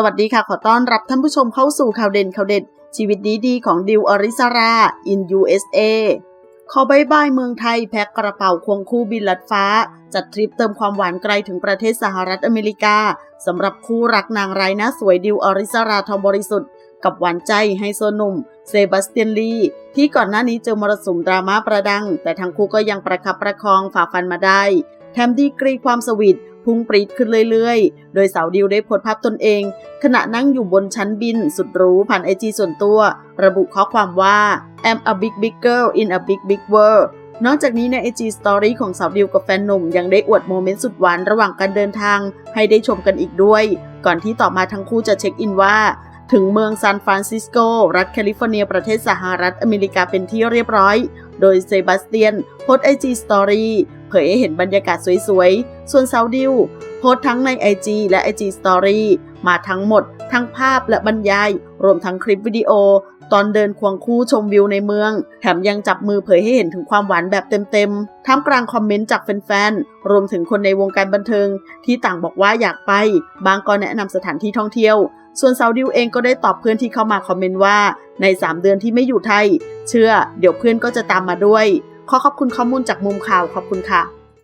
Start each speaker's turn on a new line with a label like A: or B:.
A: สวัสดีค่ะ ขอต้อนรับท่านผู้ชมเข้าสู่ข่าวเด่นข่าวเด็ด ชีวิตดีๆของดิวอริสรา in USA ขอบายบายเมืองไทยแพ็คกระเป๋าควงคู่บินลัดฟ้า จัดทริปเติมความหวานไกลถึงประเทศสหรัฐอเมริกาสำหรับคู่รักนางร้ายหน้าสวยดิวอริสราทองบริสุทธิ์กับหวานใจไฮโซหนุ่ม เซบาสเตียนลีที่ก่อนหน้านี้เจอมรสุมดราม่าประดัง แต่ทั้งคู่ก็ยังประคับประคองฝ่าฟันมาได้แถมดีกรีความสวีท พุ่งปรีดขึ้นเรื่อยๆ โดยสาวดิวได้โพสภาพตนเอง ขณะนั่งอยู่บนชั้นบินสุดหรูผ่านไอจีส่วนตัว ระบุข้อความว่า I'm a big big girl in a big big world นอกจากนี้ใน IG Story ของสาวดิวกับแฟนหนุ่ม ยังได้อวดโมเมนต์สุดหวานระหว่างการเดินทาง ให้ได้ชมกันอีกด้วย ก่อนที่ต่อมาทั้งคู่จะเช็คอินว่า ถึงเมืองซานฟรานซิสโก รัฐแคลิฟอร์เนียประเทศสหรัฐอเมริกาเป็นที่เรียบร้อย โดยเซบาสเตียนโพสไอจีสตอรี่ เผยให้เห็นบรรยากาศสวยๆ ส่วนซาวดิวโพสทั้งใน IG และ IG Story มาทั้งหมด ทั้งภาพและบรรยาย รวมทั้งคลิปวิดีโอ ตอนเดินควงคู่ชมวิวในเมือง แถมยังจับมือเผยให้เห็นถึงความหวานแบบเต็มๆ ท่ามกลางคอมเมนต์จากแฟนๆ รวมถึงคนในวงการบันเทิง ที่ต่างบอกว่าอยากไป บางก็แนะนำสถานที่ท่องเที่ยว ส่วนสาวดิวเองก็ได้ตอบเพื่อนที่เข้ามาคอมเมนต์ว่า ใน 3 เดือนที่ไม่อยู่ไทย เชื่อ เดี๋ยวเพื่อนก็จะตามมาด้วย ขอขอบคุณข้อมูลจากมุมข่าวขอบคุณค่ะ